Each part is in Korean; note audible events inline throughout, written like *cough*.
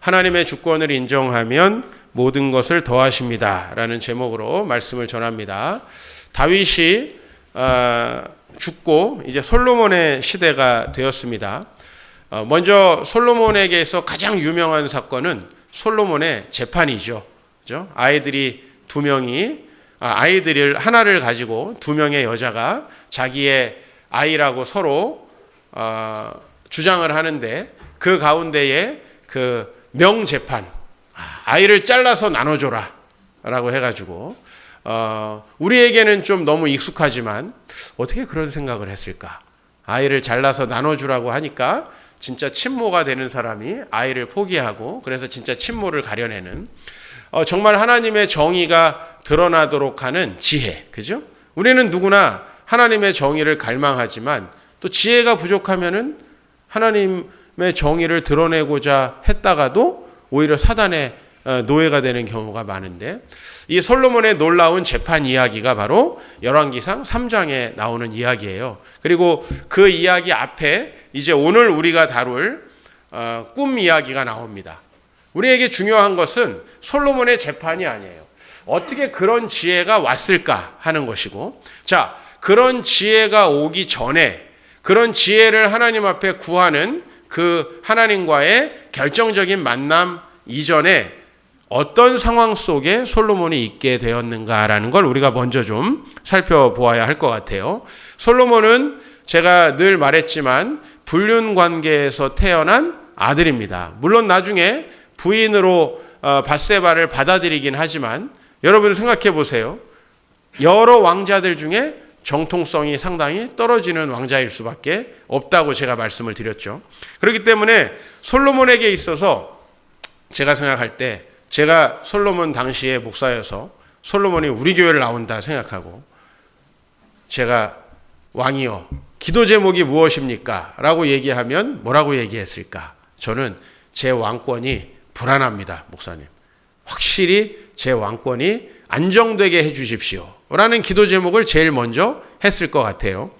하나님의 주권을 인정하면 모든 것을 더하십니다. 라는 제목으로 말씀을 전합니다. 다윗이 어, 죽고 이제 솔로몬의 시대가 되었습니다. 어, 먼저 솔로몬에게서 가장 유명한 사건은 솔로몬의 재판이죠. 그죠? 아이들이 두 명이 아, 아이들을 하나를 가지고 두 명의 여자가 자기의 아이라고 서로 어, 주장을 하는데 그 가운데에 그 명재판. 아, 아이를 잘라서 나눠줘라. 라고 해가지고 어, 우리에게는 좀 너무 익숙하지만 어떻게 그런 생각을 했을까? 아이를 잘라서 나눠주라고 하니까 진짜 친모가 되는 사람이 아이를 포기하고 그래서 진짜 친모를 가려내는 어, 정말 하나님의 정의가 드러나도록 하는 지혜. 그죠? 우리는 누구나 하나님의 정의를 갈망하지만 또 지혜가 부족하면은 하나님의 정의를 드러내고자 했다가도 오히려 사단의 어, 노예가 되는 경우가 많은데 이 솔로몬의 놀라운 재판 이야기가 바로 열왕기상 3장에 나오는 이야기예요. 그리고 그 이야기 앞에 이제 오늘 우리가 다룰 어, 꿈 이야기가 나옵니다. 우리에게 중요한 것은 솔로몬의 재판이 아니에요. 어떻게 그런 지혜가 왔을까 하는 것이고, 자, 그런 지혜가 오기 전에 그런 지혜를 하나님 앞에 구하는 그 하나님과의 결정적인 만남 이전에 어떤 상황 속에 솔로몬이 있게 되었는가라는 걸 우리가 먼저 좀 살펴보아야 할 것 같아요. 솔로몬은 제가 늘 말했지만 불륜 관계에서 태어난 아들입니다. 물론 나중에 부인으로 어, 바세바를 받아들이긴 하지만 여러분 생각해 보세요. 여러 왕자들 중에 정통성이 상당히 떨어지는 왕자일 수밖에 없다고 제가 말씀을 드렸죠. 그렇기 때문에 솔로몬에게 있어서 제가 생각할 때 제가 솔로몬 당시에 목사여서 솔로몬이 우리 교회를 나온다 생각하고 제가 왕이여 기도 제목이 무엇입니까? 라고 얘기하면 뭐라고 얘기했을까? 저는 제 왕권이 불안합니다, 목사님. 확실히 제 왕권이 안정되게 해 주십시오. 라는 기도 제목을 제일 먼저 했을 것 같아요.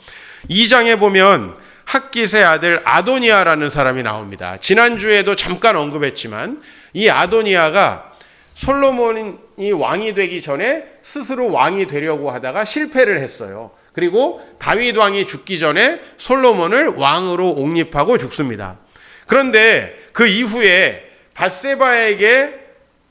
2장에 보면 학깃의 아들 아도니아라는 사람이 나옵니다. 지난주에도 잠깐 언급했지만 이 아도니아가 솔로몬이 왕이 되기 전에 스스로 왕이 되려고 하다가 실패를 했어요. 그리고 다윗 왕이 죽기 전에 솔로몬을 왕으로 옹립하고 죽습니다. 그런데 그 이후에 바세바에게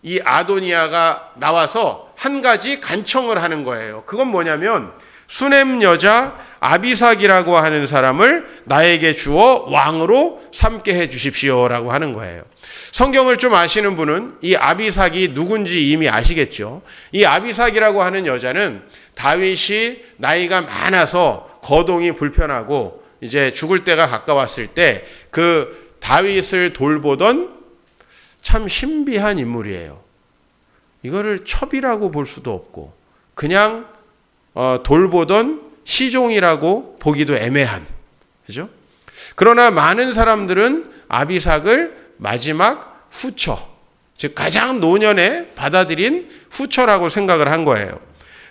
이 아도니아가 나와서 한 가지 간청을 하는 거예요. 그건 뭐냐면 수넴 여자 아비삭이라고 하는 사람을 나에게 주어 왕으로 삼게 해 주십시오라고 하는 거예요. 성경을 좀 아시는 분은 이 아비삭이 누군지 이미 아시겠죠. 이 아비삭이라고 하는 여자는 다윗이 나이가 많아서 거동이 불편하고 이제 죽을 때가 가까웠을 때 그 다윗을 돌보던 참 신비한 인물이에요. 이거를 첩이라고 볼 수도 없고 그냥 어, 돌보던 시종이라고 보기도 애매한 그죠? 그러나 많은 사람들은 아비삭을 마지막 후처 즉 가장 노년에 받아들인 후처라고 생각을 한 거예요.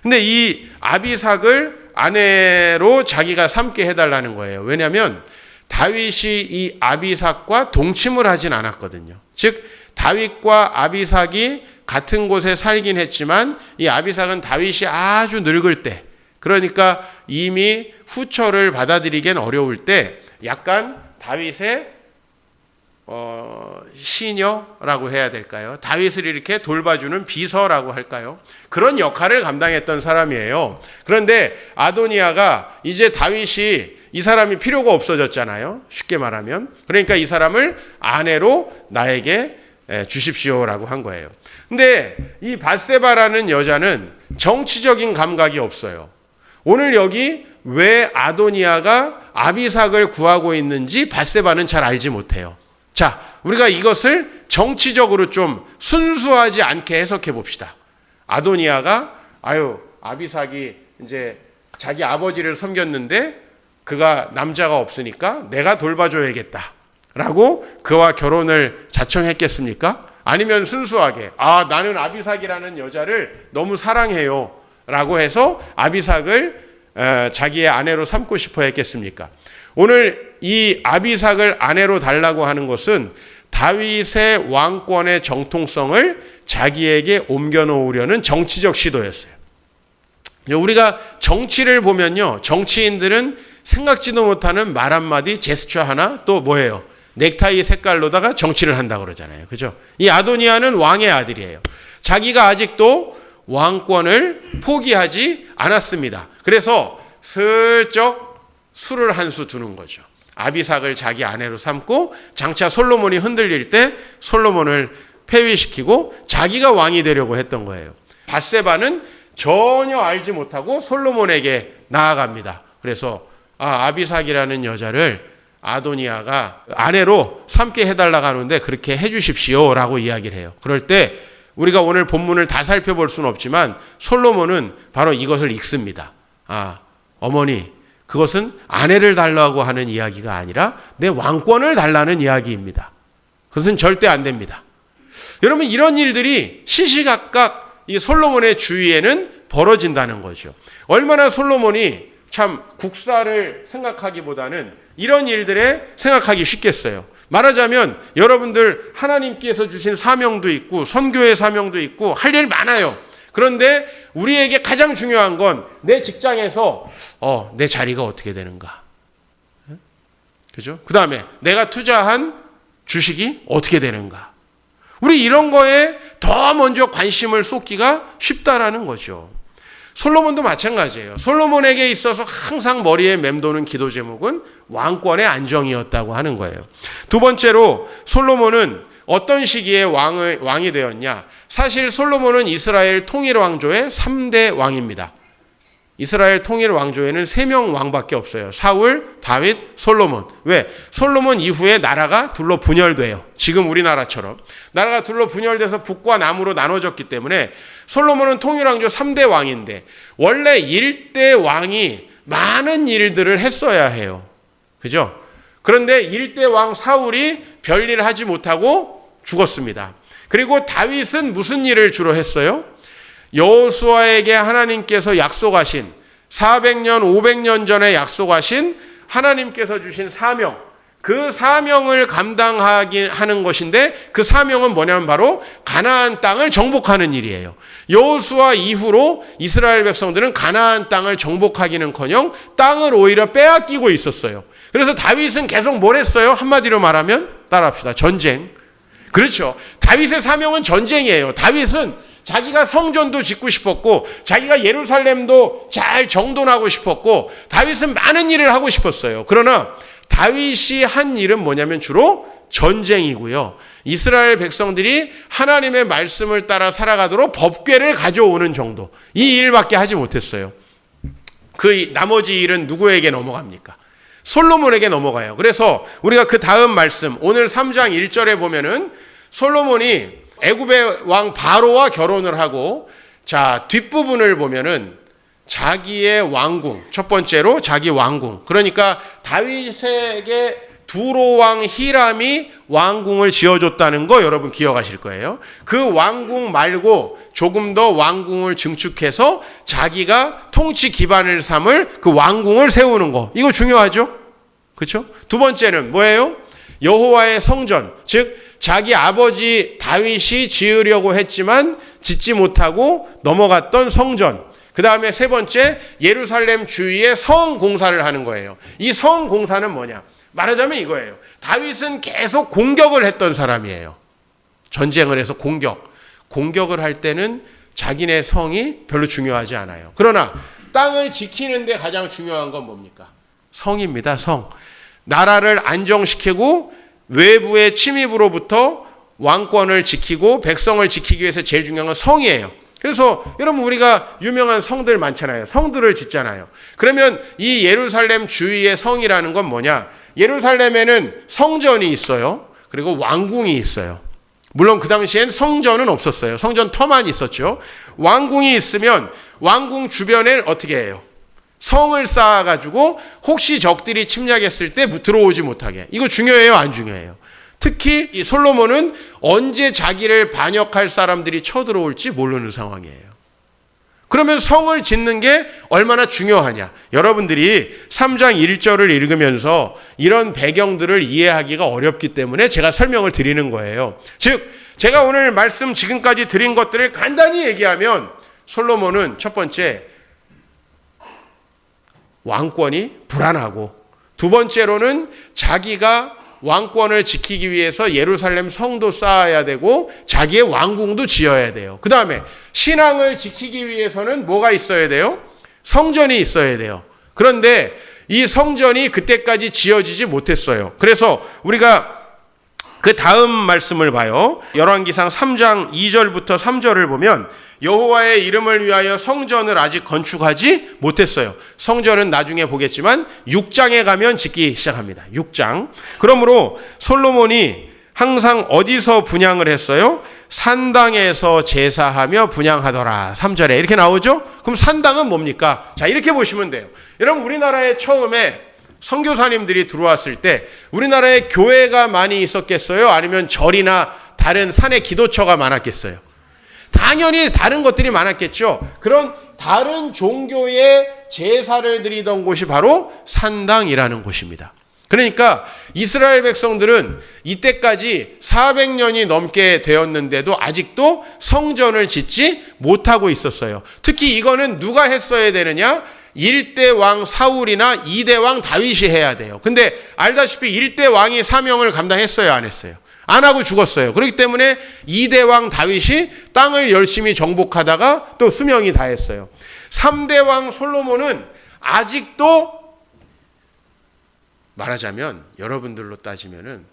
근데 이 아비삭을 아내로 자기가 삼게 해달라는 거예요. 왜냐하면 다윗이 이 아비삭과 동침을 하진 않았거든요. 즉 다윗과 아비삭이 같은 곳에 살긴 했지만 이 아비삭은 다윗이 아주 늙을 때 그러니까 이미 후처를 받아들이기엔 어려울 때 약간 다윗의 어, 시녀라고 해야 될까요? 다윗을 이렇게 돌봐주는 비서라고 할까요? 그런 역할을 감당했던 사람이에요. 그런데 아도니아가 이제 다윗이 이 사람이 필요가 없어졌잖아요. 쉽게 말하면. 그러니까 이 사람을 아내로 나에게 주십시오라고 한 거예요. 근데 이 바세바라는 여자는 정치적인 감각이 없어요. 오늘 여기 왜 아도니아가 아비삭을 구하고 있는지 바세바는 잘 알지 못해요. 자, 우리가 이것을 정치적으로 좀 순수하지 않게 해석해 봅시다. 아도니아가 아유 아비삭이 이제 자기 아버지를 섬겼는데 그가 남자가 없으니까 내가 돌봐줘야겠다. 라고 그와 결혼을 자청했겠습니까? 아니면 순수하게 아 나는 아비삭이라는 여자를 너무 사랑해요. 라고 해서 아비삭을 자기의 아내로 삼고 싶어 했겠습니까? 오늘 이 아비삭을 아내로 달라고 하는 것은 다윗의 왕권의 정통성을 자기에게 옮겨 놓으려는 정치적 시도였어요. 우리가 정치를 보면요. 정치인들은 생각지도 못하는 말 한마디, 제스처 하나, 또 뭐예요? 넥타이 색깔로다가 정치를 한다고 그러잖아요. 그죠? 이 아도니아는 왕의 아들이에요. 자기가 아직도 왕권을 포기하지 않았습니다. 그래서 슬쩍 술을 한 수 두는 거죠. 아비삭을 자기 아내로 삼고 장차 솔로몬이 흔들릴 때 솔로몬을 폐위시키고 자기가 왕이 되려고 했던 거예요. 바세바는 전혀 알지 못하고 솔로몬에게 나아갑니다. 그래서 아, 아비삭이라는 여자를 아도니아가 아내로 삼게 해달라고 하는데 그렇게 해주십시오 라고 이야기를 해요. 그럴 때 우리가 오늘 본문을 다 살펴볼 수는 없지만 솔로몬은 바로 이것을 읽습니다. 아, 어머니, 그것은 아내를 달라고 하는 이야기가 아니라 내 왕권을 달라는 이야기입니다. 그것은 절대 안 됩니다. 여러분 이런 일들이 시시각각 이 솔로몬의 주위에는 벌어진다는 거죠. 얼마나 솔로몬이 참 국사를 생각하기보다는 이런 일들에 생각하기 쉽겠어요. 말하자면 여러분들 하나님께서 주신 사명도 있고 선교의 사명도 있고 할 일 많아요. 그런데 우리에게 가장 중요한 건 내 직장에서 어, 내 자리가 어떻게 되는가. 그죠? 그 다음에 내가 투자한 주식이 어떻게 되는가. 우리 이런 거에 더 먼저 관심을 쏟기가 쉽다라는 거죠. 솔로몬도 마찬가지예요. 솔로몬에게 있어서 항상 머리에 맴도는 기도 제목은 왕권의 안정이었다고 하는 거예요. 두 번째로 솔로몬은 어떤 시기에 왕을, 왕이 되었냐? 사실 솔로몬은 이스라엘 통일 왕조의 3대 왕입니다. 이스라엘 통일 왕조에는 세명 왕밖에 없어요. 사울, 다윗, 솔로몬. 왜? 솔로몬 이후에 나라가 둘로 분열돼요. 지금 우리나라처럼. 나라가 둘로 분열돼서 북과 남으로 나눠졌기 때문에 솔로몬은 통일 왕조 3대 왕인데 원래 1대 왕이 많은 일들을 했어야 해요. 그죠? 그런데 1대 왕 사울이 별일 하지 못하고 죽었습니다. 그리고 다윗은 무슨 일을 주로 했어요? 여호수아에게 하나님께서 약속하신 400년, 500년 전에 약속하신 하나님께서 주신 사명, 그 사명을 감당하기 하는 것인데 그 사명은 뭐냐면 바로 가나안 땅을 정복하는 일이에요. 여호수아 이후로 이스라엘 백성들은 가나안 땅을 정복하기는커녕 땅을 오히려 빼앗기고 있었어요. 그래서 다윗은 계속 뭘 했어요? 한마디로 말하면 따라합시다. 전쟁. 그렇죠. 다윗의 사명은 전쟁이에요. 다윗은 자기가 성전도 짓고 싶었고 자기가 예루살렘도 잘 정돈하고 싶었고 다윗은 많은 일을 하고 싶었어요. 그러나 다윗이 한 일은 뭐냐면 주로 전쟁이고요. 이스라엘 백성들이 하나님의 말씀을 따라 살아가도록 법궤를 가져오는 정도. 이 일밖에 하지 못했어요. 그 나머지 일은 누구에게 넘어갑니까? 솔로몬에게 넘어가요. 그래서 우리가 그 다음 말씀 오늘 3장 1절에 보면은 솔로몬이 애굽의 왕 바로와 결혼을 하고 자 뒷부분을 보면은 자기의 왕궁 첫 번째로 자기 왕궁 그러니까 다윗에게 두로 왕 히람이 왕궁을 지어줬다는 거 여러분 기억하실 거예요. 그 왕궁 말고 조금 더 왕궁을 증축해서 자기가 통치 기반을 삼을 그 왕궁을 세우는 거 이거 중요하죠. 그렇죠? 두 번째는 뭐예요? 여호와의 성전 즉 자기 아버지 다윗이 지으려고 했지만 짓지 못하고 넘어갔던 성전. 그 다음에 세 번째 예루살렘 주위에 성 공사를 하는 거예요. 이 성 공사는 뭐냐? 말하자면 이거예요. 다윗은 계속 공격을 했던 사람이에요. 전쟁을 해서 공격. 공격을 할 때는 자기네 성이 별로 중요하지 않아요. 그러나 땅을 지키는데 가장 중요한 건 뭡니까? 성입니다. 성. 나라를 안정시키고 외부의 침입으로부터 왕권을 지키고 백성을 지키기 위해서 제일 중요한 건 성이에요. 그래서 여러분 우리가 유명한 성들 많잖아요. 성들을 짓잖아요. 그러면 이 예루살렘 주위의 성이라는 건 뭐냐? 예루살렘에는 성전이 있어요. 그리고 왕궁이 있어요. 물론 그 당시엔 성전은 없었어요. 성전 터만 있었죠. 왕궁이 있으면 왕궁 주변에 어떻게 해요? 성을 쌓아가지고 혹시 적들이 침략했을 때 들어오지 못하게. 이거 중요해요? 안 중요해요? 특히 이 솔로몬은 언제 자기를 반역할 사람들이 쳐들어올지 모르는 상황이에요. 그러면 성을 짓는 게 얼마나 중요하냐. 여러분들이 3장 1절을 읽으면서 이런 배경들을 이해하기가 어렵기 때문에 제가 설명을 드리는 거예요. 즉, 제가 오늘 말씀 지금까지 드린 것들을 간단히 얘기하면 솔로몬은 첫 번째, 왕권이 불안하고 두 번째로는 자기가 왕권을 지키기 위해서 예루살렘 성도 쌓아야 되고 자기의 왕궁도 지어야 돼요. 그 다음에 신앙을 지키기 위해서는 뭐가 있어야 돼요? 성전이 있어야 돼요. 그런데 이 성전이 그때까지 지어지지 못했어요. 그래서 우리가 그 다음 말씀을 봐요. 열왕기상 3장 2절부터 3절을 보면 여호와의 이름을 위하여 성전을 아직 건축하지 못했어요. 성전은 나중에 보겠지만 6장에 가면 짓기 시작합니다. 6장. 그러므로 솔로몬이 항상 어디서 분양을 했어요? 산당에서 제사하며 분양하더라. 3절에 이렇게 나오죠? 그럼 산당은 뭡니까? 자, 이렇게 보시면 돼요. 여러분 우리나라에 처음에 선교사님들이 들어왔을 때 우리나라에 교회가 많이 있었겠어요? 아니면 절이나 다른 산의 기도처가 많았겠어요? 당연히 다른 것들이 많았겠죠. 그런 다른 종교의 제사를 드리던 곳이 바로 산당이라는 곳입니다. 그러니까 이스라엘 백성들은 이때까지 400년이 넘게 되었는데도 아직도 성전을 짓지 못하고 있었어요. 특히 이거는 누가 했어야 되느냐? 1대 왕 사울이나 2대 왕 다윗이 해야 돼요. 근데 알다시피 1대 왕이 사명을 감당했어요, 안 했어요? 안 하고 죽었어요. 그렇기 때문에 2대 왕 다윗이 땅을 열심히 정복하다가 또 수명이 다했어요. 3대 왕 솔로몬은 아직도 말하자면 여러분들로 따지면은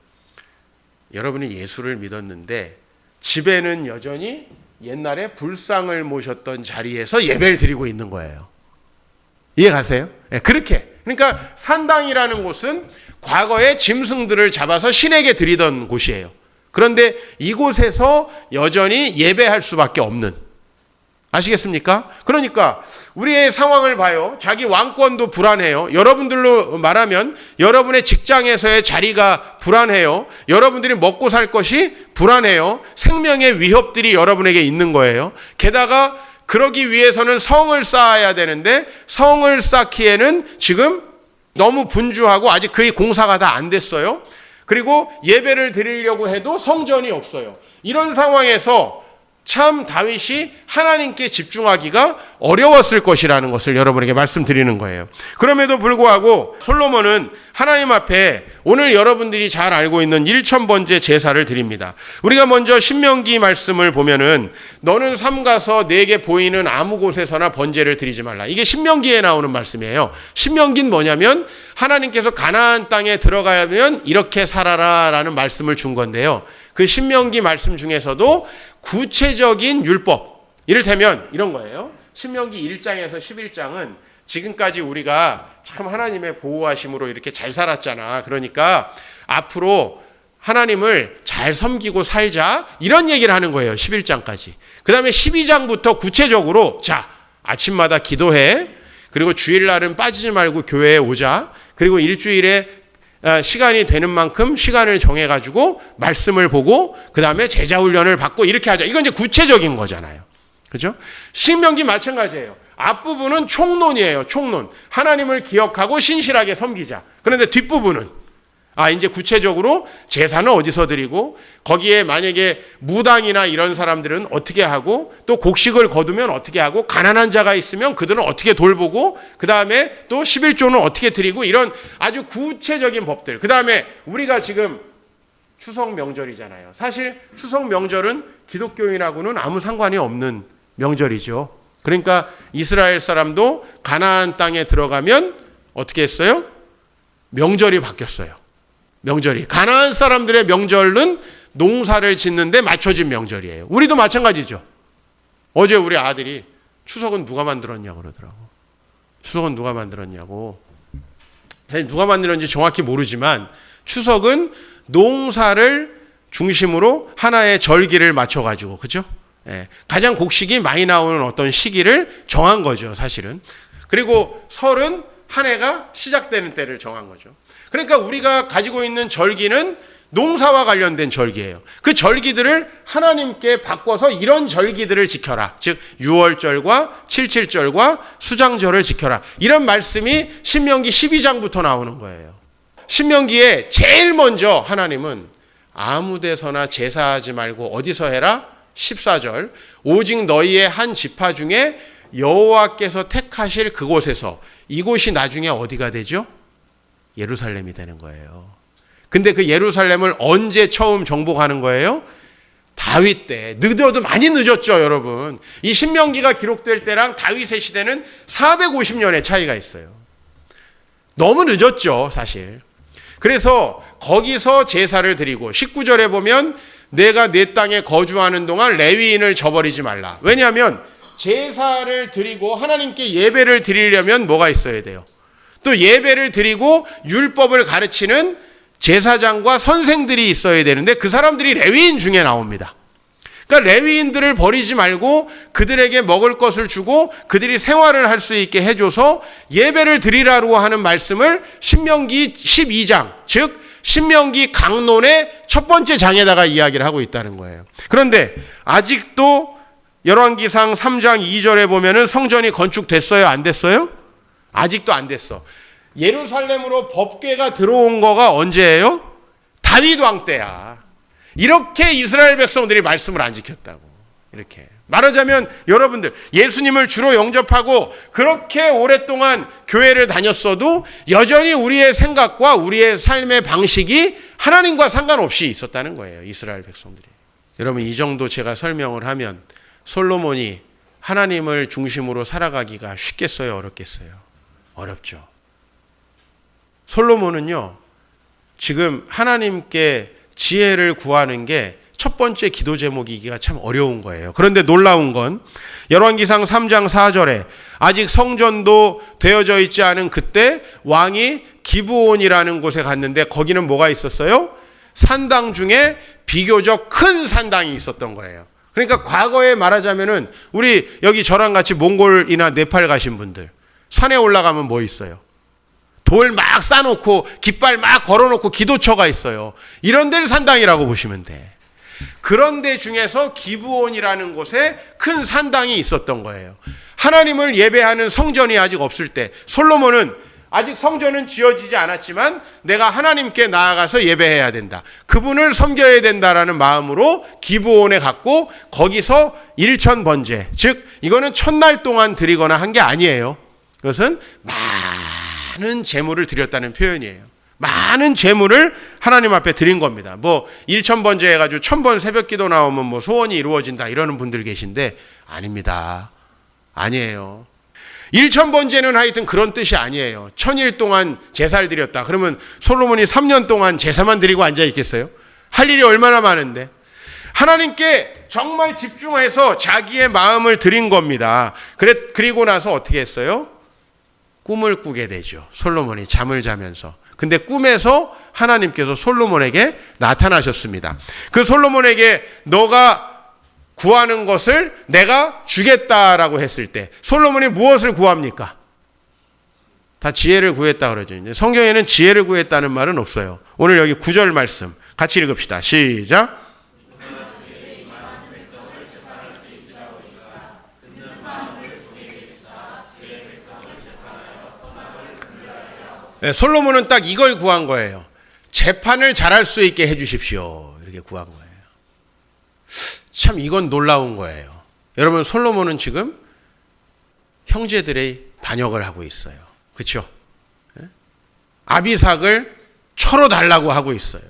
여러분이 예수를 믿었는데 집에는 여전히 옛날에 불상을 모셨던 자리에서 예배를 드리고 있는 거예요. 이해 가세요? 네, 그렇게. 그러니까 산당이라는 곳은 과거에 짐승들을 잡아서 신에게 드리던 곳이에요. 그런데 이곳에서 여전히 예배할 수밖에 없는 아시겠습니까? 그러니까 우리의 상황을 봐요. 자기 왕권도 불안해요. 여러분들로 말하면 여러분의 직장에서의 자리가 불안해요. 여러분들이 먹고 살 것이 불안해요. 생명의 위협들이 여러분에게 있는 거예요. 게다가 그러기 위해서는 성을 쌓아야 되는데 성을 쌓기에는 지금 너무 분주하고 아직 그의 공사가 다 안 됐어요. 그리고 예배를 드리려고 해도 성전이 없어요. 이런 상황에서 참 다윗이 하나님께 집중하기가 어려웠을 것이라는 것을 여러분에게 말씀드리는 거예요. 그럼에도 불구하고 솔로몬은 하나님 앞에 오늘 여러분들이 잘 알고 있는 1천번째 제사를 드립니다. 우리가 먼저 신명기 말씀을 보면은 너는 삼 가서 내게 보이는 아무 곳에서나 번제를 드리지 말라. 이게 신명기에 나오는 말씀이에요. 신명기는 뭐냐면 하나님께서 가나안 땅에 들어가면 이렇게 살아라라는 말씀을 준 건데요. 그 신명기 말씀 중에서도 구체적인 율법, 이를테면 이런 거예요. 신명기 1장에서 11장은 지금까지 우리가 참 하나님의 보호하심으로 이렇게 잘 살았잖아. 그러니까 앞으로 하나님을 잘 섬기고 살자. 이런 얘기를 하는 거예요. 11장까지. 그 다음에 12장부터 구체적으로 자, 아침마다 기도해. 그리고 주일날은 빠지지 말고 교회에 오자. 그리고 일주일에 아, 시간이 되는 만큼 시간을 정해가지고 말씀을 보고 그 다음에 제자 훈련을 받고 이렇게 하자. 이건 이제 구체적인 거잖아요. 그죠? 신명기 마찬가지예요. 앞부분은 총론이에요. 총론. 하나님을 기억하고 신실하게 섬기자. 그런데 뒷부분은 아, 이제 구체적으로 제사는 어디서 드리고 거기에 만약에 무당이나 이런 사람들은 어떻게 하고 또 곡식을 거두면 어떻게 하고 가난한 자가 있으면 그들은 어떻게 돌보고 그다음에 또 11조는 어떻게 드리고 이런 아주 구체적인 법들. 그다음에 우리가 지금 추석 명절이잖아요. 사실 추석 명절은 기독교인하고는 아무 상관이 없는 명절이죠. 그러니까 이스라엘 사람도 가나안 땅에 들어가면 어떻게 했어요? 명절이 바뀌었어요. 명절이 가나안 사람들의 명절은 농사를 짓는데 맞춰진 명절이에요. 우리도 마찬가지죠. 어제 우리 아들이 추석은 누가 만들었냐고 그러더라고. 추석은 누가 만들었냐고. 사실 누가 만들었는지 정확히 모르지만 추석은 농사를 중심으로 하나의 절기를 맞춰가지고 그죠? 예, 가장 곡식이 많이 나오는 어떤 시기를 정한 거죠, 사실은. 그리고 설은 한 해가 시작되는 때를 정한 거죠. 그러니까 우리가 가지고 있는 절기는 농사와 관련된 절기예요. 그 절기들을 하나님께 바꿔서 이런 절기들을 지켜라. 즉 유월절과 칠칠절과 수장절을 지켜라. 이런 말씀이 신명기 12장부터 나오는 거예요. 신명기에 제일 먼저 하나님은 아무 데서나 제사하지 말고 어디서 해라? 14절. 오직 너희의 한 지파 중에 여호와께서 택하실 그곳에서 이곳이 나중에 어디가 되죠? 예루살렘이 되는 거예요. 근데 그 예루살렘을 언제 처음 정복하는 거예요? 다윗 때. 늦어도 많이 늦었죠, 여러분. 이 신명기가 기록될 때랑 다윗의 시대는 450년의 차이가 있어요. 너무 늦었죠, 사실. 그래서 거기서 제사를 드리고 19절에 보면 내가 내 땅에 거주하는 동안 레위인을 저버리지 말라. 왜냐하면 제사를 드리고 하나님께 예배를 드리려면 뭐가 있어야 돼요? 또 예배를 드리고 율법을 가르치는 제사장과 선생들이 있어야 되는데 그 사람들이 레위인 중에 나옵니다. 그러니까 레위인들을 버리지 말고 그들에게 먹을 것을 주고 그들이 생활을 할 수 있게 해줘서 예배를 드리라고 하는 말씀을 신명기 12장, 즉 신명기 강론의 첫 번째 장에다가 이야기를 하고 있다는 거예요. 그런데 아직도 열왕기상 3장 2절에 보면은 성전이 건축됐어요, 안 됐어요? 아직도 안 됐어. 예루살렘으로 법궤가 들어온 거가 언제예요? 다윗 왕 때야. 이렇게 이스라엘 백성들이 말씀을 안 지켰다고. 이렇게. 말하자면 여러분들 예수님을 주로 영접하고 그렇게 오랫동안 교회를 다녔어도 여전히 우리의 생각과 우리의 삶의 방식이 하나님과 상관없이 있었다는 거예요. 이스라엘 백성들이. 여러분 이 정도 제가 설명을 하면 솔로몬이 하나님을 중심으로 살아가기가 쉽겠어요, 어렵겠어요? 어렵죠. 솔로몬은요, 지금 하나님께 지혜를 구하는 게 첫 번째 기도 제목이기가 참 어려운 거예요. 그런데 놀라운 건 열왕기상 3장 4절에 아직 성전도 되어져 있지 않은 그때 왕이 기브온이라는 곳에 갔는데 거기는 뭐가 있었어요? 산당 중에 비교적 큰 산당이 있었던 거예요. 그러니까 과거에 말하자면은 우리 여기 저랑 같이 몽골이나 네팔 가신 분들 산에 올라가면 뭐 있어요? 돌막 쌓아놓고 깃발 막 걸어놓고 기도처가 있어요. 이런 데를 산당이라고 보시면 돼. 그런 데 중에서 기브온이라는 곳에 큰 산당이 있었던 거예요. 하나님을 예배하는 성전이 아직 없을 때 솔로몬은 아직 성전은 지어지지 않았지만 내가 하나님께 나아가서 예배해야 된다. 그분을 섬겨야 된다라는 마음으로 기브온에 갔고 거기서 일천 번제 즉 이거는 천날 동안 드리거나 한 게 아니에요. 그것은 많은 재물을 드렸다는 표현이에요. 많은 재물을 하나님 앞에 드린 겁니다. 뭐 1천 번째 해 가지고 천번 새벽 기도 나오면 뭐 소원이 이루어진다 이러는 분들 계신데 아닙니다. 아니에요. 1천 번째는 하여튼 그런 뜻이 아니에요. 천일 동안 제사를 드렸다. 그러면 솔로몬이 3년 동안 제사만 드리고 앉아 있겠어요? 할 일이 얼마나 많은데. 하나님께 정말 집중해서 자기의 마음을 드린 겁니다. 그래, 그리고 나서 어떻게 했어요? 꿈을 꾸게 되죠. 솔로몬이 잠을 자면서. 근데 꿈에서 하나님께서 솔로몬에게 나타나셨습니다. 그 솔로몬에게 너가 구하는 것을 내가 주겠다라고 했을 때 솔로몬이 무엇을 구합니까? 다 지혜를 구했다 그러죠. 성경에는 지혜를 구했다는 말은 없어요. 오늘 여기 구절 말씀 같이 읽읍시다. 시작. 솔로몬은 딱 이걸 구한 거예요. 재판을 잘할 수 있게 해주십시오. 이렇게 구한 거예요. 참 이건 놀라운 거예요. 여러분 솔로몬은 지금 형제들의 반역을 하고 있어요. 그렇죠? 아비삭을 쳐로 달라고 하고 있어요.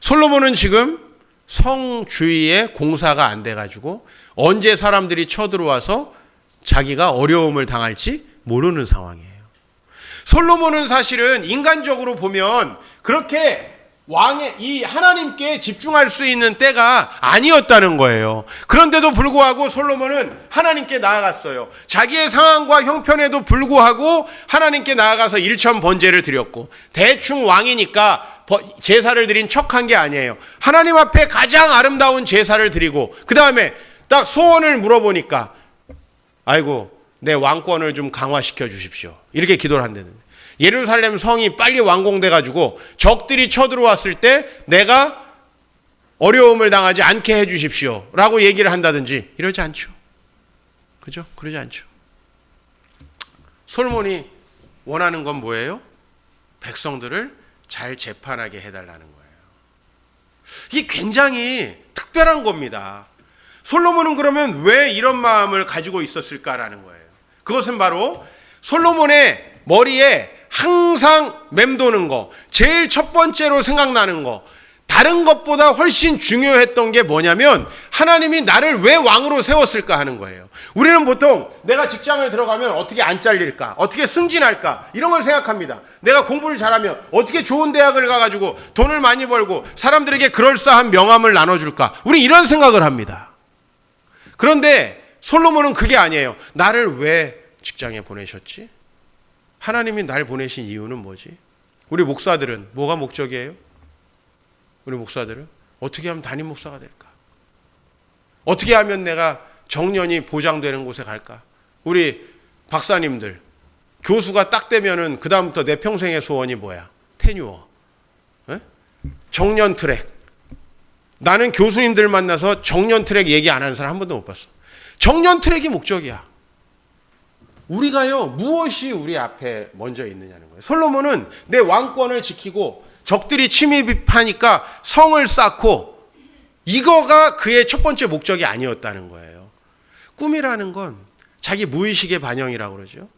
솔로몬은 지금 성주의에 공사가 안 돼가지고 언제 사람들이 쳐들어와서 자기가 어려움을 당할지 모르는 상황이에요. 솔로몬은 사실은 인간적으로 보면 그렇게 왕의 이 하나님께 집중할 수 있는 때가 아니었다는 거예요. 그런데도 불구하고 솔로몬은 하나님께 나아갔어요. 자기의 상황과 형편에도 불구하고 하나님께 나아가서 일천 번제를 드렸고 대충 왕이니까 제사를 드린 척한 게 아니에요. 하나님 앞에 가장 아름다운 제사를 드리고 그 다음에 딱 소원을 물어보니까 아이고 내 왕권을 좀 강화시켜 주십시오. 이렇게 기도를 한다는 예루살렘 성이 빨리 완공돼 가지고 적들이 쳐들어왔을 때 내가 어려움을 당하지 않게 해 주십시오라고 얘기를 한다든지 이러지 않죠. 그죠? 그러지 않죠. 솔몬이 원하는 건 뭐예요? 백성들을 잘 재판하게 해 달라는 거예요. 이게 굉장히 특별한 겁니다. 솔로몬은 그러면 왜 이런 마음을 가지고 있었을까라는 거예요. 그것은 바로 솔로몬의 머리에 항상 맴도는 거, 제일 첫 번째로 생각나는 거, 다른 것보다 훨씬 중요했던 게 뭐냐면 하나님이 나를 왜 왕으로 세웠을까 하는 거예요. 우리는 보통 내가 직장을 들어가면 어떻게 안 잘릴까, 어떻게 승진할까 이런 걸 생각합니다. 내가 공부를 잘하면 어떻게 좋은 대학을 가가지고 돈을 많이 벌고 사람들에게 그럴싸한 명함을 나눠줄까. 우리 이런 생각을 합니다. 그런데 솔로몬은 그게 아니에요. 나를 왜 직장에 보내셨지? 하나님이 날 보내신 이유는 뭐지? 우리 목사들은 뭐가 목적이에요? 우리 목사들은 어떻게 하면 담임 목사가 될까? 어떻게 하면 내가 정년이 보장되는 곳에 갈까? 우리 박사님들 교수가 딱 되면은 그 다음부터 내 평생의 소원이 뭐야? 테뉴어, 에? 정년 트랙. 나는 교수님들 만나서 정년 트랙 얘기 안 하는 사람 한 번도 못 봤어. 정년 트랙이 목적이야. 우리가요 무엇이 우리 앞에 먼저 있느냐는 거예요. 솔로몬은 내 왕권을 지키고 적들이 침입하니까 성을 쌓고 이거가 그의 첫 번째 목적이 아니었다는 거예요. 꿈이라는 건 자기 무의식의 반영이라고 그러죠.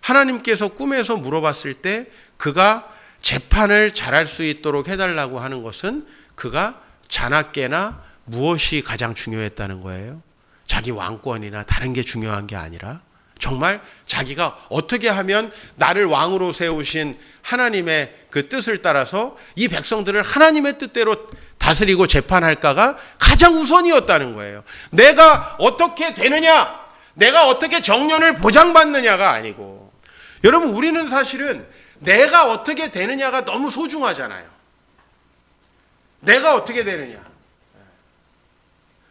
하나님께서 꿈에서 물어봤을 때 그가 재판을 잘할 수 있도록 해달라고 하는 것은 그가 자나깨나 무엇이 가장 중요했다는 거예요. 자기 왕권이나 다른 게 중요한 게 아니라 정말 자기가 어떻게 하면 나를 왕으로 세우신 하나님의 그 뜻을 따라서 이 백성들을 하나님의 뜻대로 다스리고 재판할까가 가장 우선이었다는 거예요. 내가 어떻게 되느냐, 내가 어떻게 정년을 보장받느냐가 아니고, 여러분, 우리는 사실은 내가 어떻게 되느냐가 너무 소중하잖아요. 내가 어떻게 되느냐.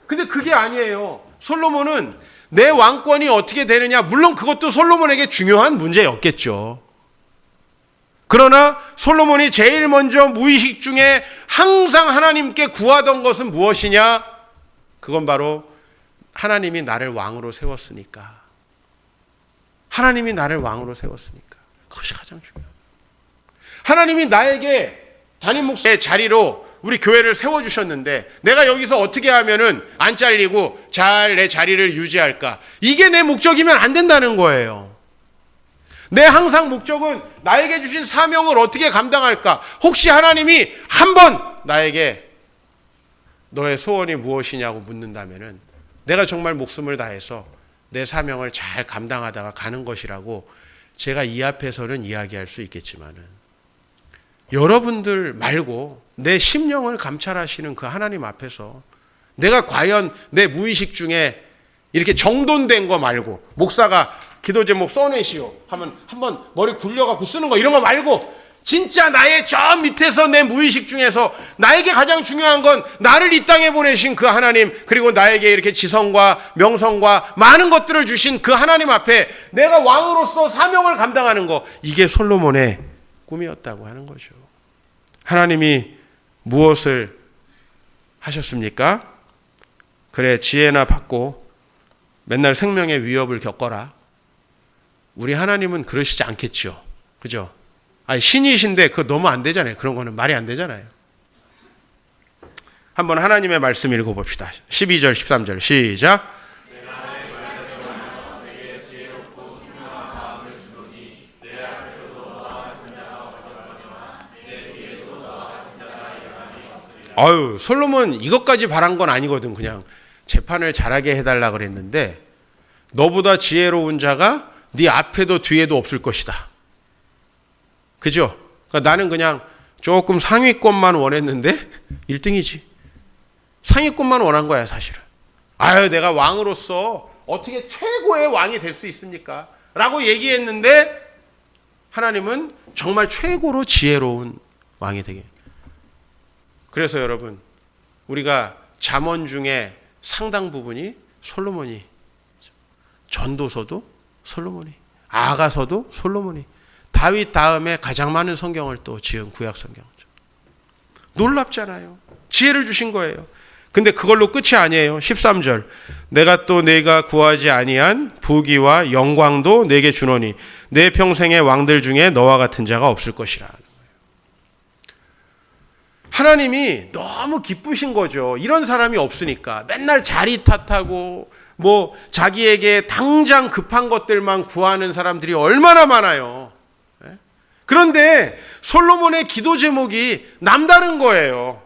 근데 그게 아니에요. 솔로몬은 내 왕권이 어떻게 되느냐, 물론 그것도 솔로몬에게 중요한 문제였겠죠. 그러나 솔로몬이 제일 먼저 무의식 중에 항상 하나님께 구하던 것은 무엇이냐? 그건 바로 하나님이 나를 왕으로 세웠으니까. 하나님이 나를 왕으로 세웠으니까. 그것이 가장 중요해요. 하나님이 나에게 담임 목사의 자리로 우리 교회를 세워주셨는데 내가 여기서 어떻게 하면은 안 잘리고 잘 내 자리를 유지할까? 이게 내 목적이면 안 된다는 거예요. 내 항상 목적은 나에게 주신 사명을 어떻게 감당할까? 혹시 하나님이 한 번 나에게 너의 소원이 무엇이냐고 묻는다면은 내가 정말 목숨을 다해서 내 사명을 잘 감당하다가 가는 것이라고 제가 이 앞에서는 이야기할 수 있겠지만은 여러분들 말고 내 심령을 감찰하시는 그 하나님 앞에서 내가 과연 내 무의식 중에 이렇게 정돈된 거 말고 목사가 기도 제목 써내시오 하면 한번 머리 굴려갖고 쓰는 거 이런 거 말고 진짜 나의 저 밑에서 내 무의식 중에서 나에게 가장 중요한 건 나를 이 땅에 보내신 그 하나님 그리고 나에게 이렇게 지성과 명성과 많은 것들을 주신 그 하나님 앞에 내가 왕으로서 사명을 감당하는 거 이게 솔로몬의 꿈이었다고 하는 거죠. 하나님이 무엇을 하셨습니까? 그래 지혜나 받고 맨날 생명의 위협을 겪어라. 우리 하나님은 그러시지 않겠죠. 그죠? 아니 신이신데 그거 너무 안 되잖아요. 그런 거는 말이 안 되잖아요. 한번 하나님의 말씀 읽어 봅시다. 12절 13절 시작. 아유, 솔로몬 이것까지 바란 건 아니거든. 그냥 재판을 잘하게 해달라 그랬는데 너보다 지혜로운 자가 네 앞에도 뒤에도 없을 것이다. 그죠? 그러니까 나는 그냥 조금 상위권만 원했는데 *laughs* 1등이지. 상위권만 원한 거야, 사실은. 아유, 내가 왕으로서 어떻게 최고의 왕이 될 수 있습니까? 라고 얘기했는데 하나님은 정말 최고로 지혜로운 왕이 되게. 그래서 여러분, 우리가 잠언 중에 상당 부분이 솔로몬이 전도서도 솔로몬이 아가서도 솔로몬이 다 다윗 다음에 가장 많은 성경을 또 지은 구약 성경이죠. 놀랍잖아요. 지혜를 주신 거예요. 근데 그걸로 끝이 아니에요. 13절. 내가 또 내가 구하지 아니한 부귀와 영광도 내게 주노니 내 평생의 왕들 중에 너와 같은 자가 없을 것이라. 하나님이 너무 기쁘신 거죠. 이런 사람이 없으니까 맨날 자리 탓하고 뭐 자기에게 당장 급한 것들만 구하는 사람들이 얼마나 많아요. 예? 그런데 솔로몬의 기도 제목이 남다른 거예요.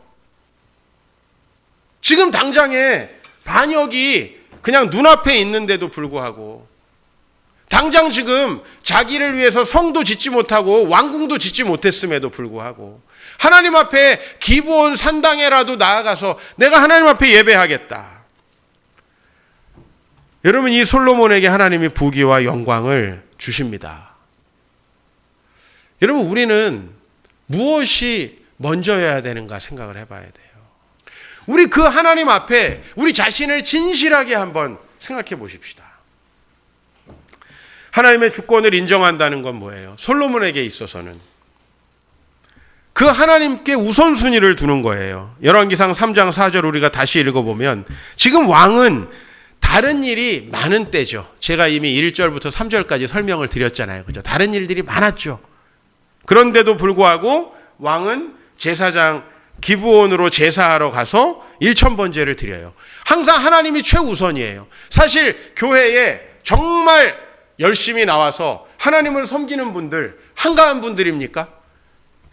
지금 당장에 반역이 그냥 눈앞에 있는데도 불구하고 당장 지금 자기를 위해서 성도 짓지 못하고 왕궁도 짓지 못했음에도 불구하고 하나님 앞에 기부온 산당에라도 나아가서 내가 하나님 앞에 예배하겠다. 여러분 이 솔로몬에게 하나님이 부귀와 영광을 주십니다. 여러분 우리는 무엇이 먼저여야 되는가 생각을 해봐야 돼요. 우리 그 하나님 앞에 우리 자신을 진실하게 한번 생각해 보십시다. 하나님의 주권을 인정한다는 건 뭐예요? 솔로몬에게 있어서는 그 하나님께 우선순위를 두는 거예요. 열왕기상 3장 4절 우리가 다시 읽어보면 지금 왕은 다른 일이 많은 때죠. 제가 이미 1절부터 3절까지 설명을 드렸잖아요. 그죠? 다른 일들이 많았죠. 그런데도 불구하고 왕은 제사장 기부원으로 제사하러 가서 일천번제를 드려요. 항상 하나님이 최우선이에요. 사실 교회에 정말 열심히 나와서 하나님을 섬기는 분들 한가한 분들입니까?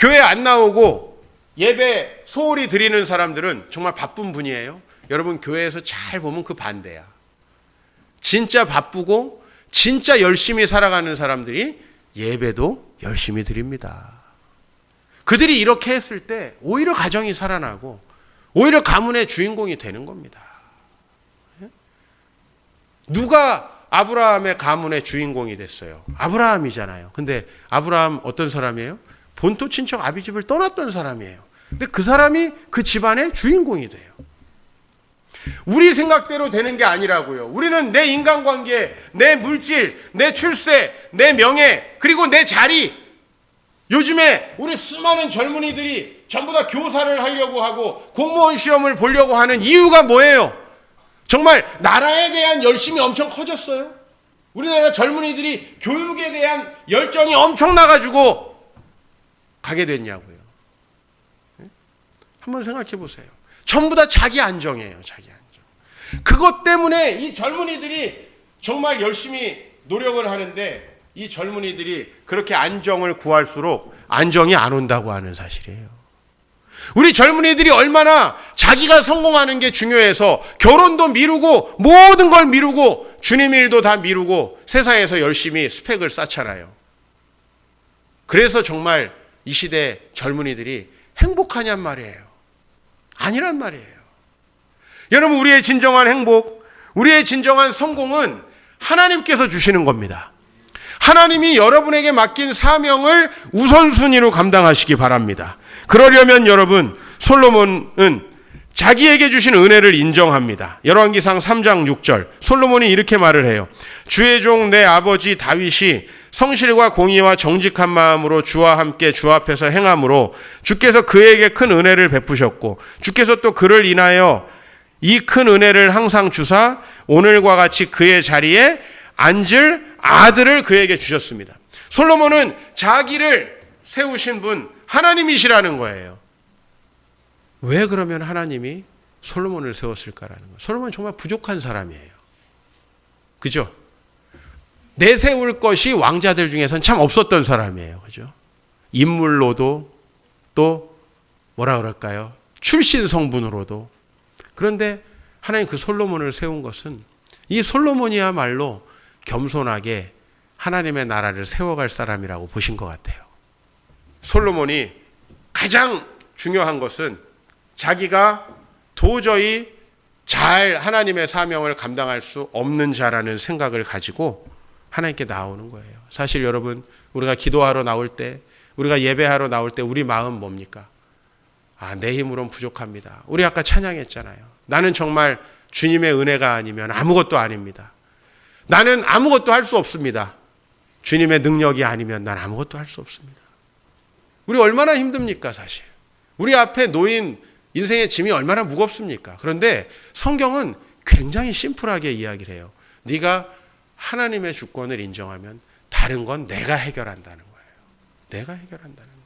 교회 안 나오고 예배 소홀히 드리는 사람들은 정말 바쁜 분이에요. 여러분 교회에서 잘 보면 그 반대야. 진짜 바쁘고 진짜 열심히 살아가는 사람들이 예배도 열심히 드립니다. 그들이 이렇게 했을 때 오히려 가정이 살아나고 오히려 가문의 주인공이 되는 겁니다. 예? 누가 아브라함의 가문의 주인공이 됐어요? 아브라함이잖아요. 근데 아브라함 어떤 사람이에요? 본토 친척 아비 집을 떠났던 사람이에요. 근데 그 사람이 그 집안의 주인공이 돼요. 우리 생각대로 되는 게 아니라고요. 우리는 내 인간관계, 내 물질, 내 출세, 내 명예, 그리고 내 자리. 요즘에 우리 수많은 젊은이들이 전부 다 교사를 하려고 하고 공무원 시험을 보려고 하는 이유가 뭐예요? 정말 나라에 대한 열심이 엄청 커졌어요. 우리나라 젊은이들이 교육에 대한 열정이 엄청나가지고 가게 됐냐고요. 네? 한번 생각해 보세요. 전부 다 자기 안정이에요, 자기 안정. 그것 때문에 이 젊은이들이 정말 열심히 노력을 하는데 이 젊은이들이 그렇게 안정을 구할수록 안정이 안 온다고 하는 사실이에요. 우리 젊은이들이 얼마나 자기가 성공하는 게 중요해서 결혼도 미루고 모든 걸 미루고 주님 일도 다 미루고 세상에서 열심히 스펙을 쌓잖아요. 그래서 정말 이 시대 젊은이들이 행복하냔 말이에요. 아니란 말이에요. 여러분, 우리의 진정한 행복, 우리의 진정한 성공은 하나님께서 주시는 겁니다. 하나님이 여러분에게 맡긴 사명을 우선순위로 감당하시기 바랍니다. 그러려면 여러분, 솔로몬은 자기에게 주신 은혜를 인정합니다. 열왕기상 3장 6절. 솔로몬이 이렇게 말을 해요. 주의 종 내 아버지 다윗이 성실과 공의와 정직한 마음으로 주와 함께 주 앞에서 행함으로 주께서 그에게 큰 은혜를 베푸셨고 주께서 또 그를 인하여 이 큰 은혜를 항상 주사 오늘과 같이 그의 자리에 앉을 아들을 그에게 주셨습니다. 솔로몬은 자기를 세우신 분 하나님이시라는 거예요. 왜 그러면 하나님이 솔로몬을 세웠을까라는 거예요. 솔로몬은 정말 부족한 사람이에요. 그죠? 내세울 것이 왕자들 중에선 참 없었던 사람이에요. 그죠? 인물로도 또 뭐라 그럴까요? 출신 성분으로도. 그런데 하나님 그 솔로몬을 세운 것은 이 솔로몬이야말로 겸손하게 하나님의 나라를 세워갈 사람이라고 보신 것 같아요. 솔로몬이 가장 중요한 것은 자기가 도저히 잘 하나님의 사명을 감당할 수 없는 자라는 생각을 가지고 하나님께 나오는 거예요. 사실 여러분, 우리가 기도하러 나올 때, 우리가 예배하러 나올 때 우리 마음 뭡니까? 아, 내 힘으론 부족합니다. 우리 아까 찬양했잖아요. 나는 정말 주님의 은혜가 아니면 아무것도 아닙니다. 나는 아무것도 할 수 없습니다. 주님의 능력이 아니면 난 아무것도 할 수 없습니다. 우리 얼마나 힘듭니까, 사실. 우리 앞에 놓인 인생의 짐이 얼마나 무겁습니까? 그런데 성경은 굉장히 심플하게 이야기를 해요. 네가 하나님의 주권을 인정하면 다른 건 내가 해결한다는 거예요. 내가 해결한다는 거예요.